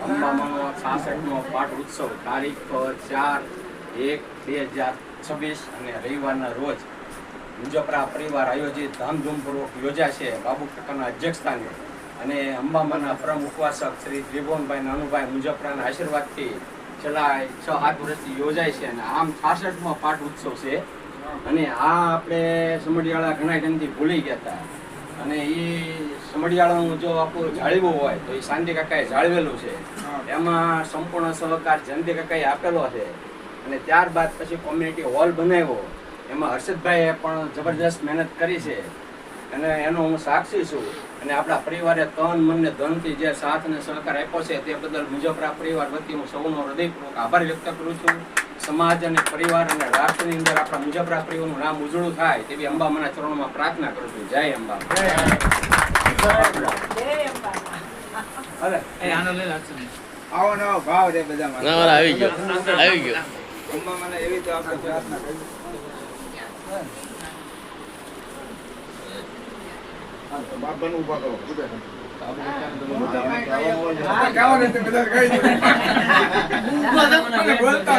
અંબામાનો છાસઠમો પાઠ ઉત્સવ તારીખ ચાર એક બે હજાર છવ્વીસ અને રવિવારના રોજ મુજપરા પરિવાર આયોજિત ધામધૂમપૂર્વક યોજાશે બાબુ કાકાના અધ્યક્ષસ્થાને અને અંબામાના પરમ ઉપવાસક શ્રી ત્રિભુવનભાઈ નાનુભાઈ મુજફરાના આશીર્વાદથી છેલ્લા છ આઠ વર્ષથી યોજાય છે અને આમ છાસઠમો પાઠ ઉત્સવ છે. અને આ આપણે સમઢિયાળા ઘણા ટાઈમથી ભૂલી ગયા હતા. અને એ સમઢિયાળાનું જો આપણું જાળવવું હોય તો એ શાંતિ કાકાએ જાળવેલું છે. એમાં સંપૂર્ણ સહકાર જયંતિ કાકાએ આપેલો છે. અને ત્યારબાદ પછી કોમ્યુનિટી હોલ બનાવ્યો. એમાં હર્ષદભાઈએ પણ જબરજસ્ત મહેનત કરી છે. અને એનો હું સાક્ષી છું. અને આપણા પરિવારે તન મન ને ધનથી જે સાથ અને સહકાર આપ્યો છે તે બદલ મુજબરા પરિવાર વતી હું સૌનો હૃદયપૂર્વક આભાર વ્યક્ત કરું છું. સમાજ અને પરિવાર અને રાષ્ટ્રની અંદર આપણા મુજબરા પરિવારનું નામ ઉજળું થાય તેવી અંબામાના ચરણોમાં પ્રાર્થના કરું છું. જય અંબા. અરે, આવો નવો ભાવ રે બધા આવી ગયો. આવી ગયો. અંબા મને એવી તો આપણે પ્રાર્થના કરી. હા, ગાવાનું તો બધા કહી દીધું. મને બોલતા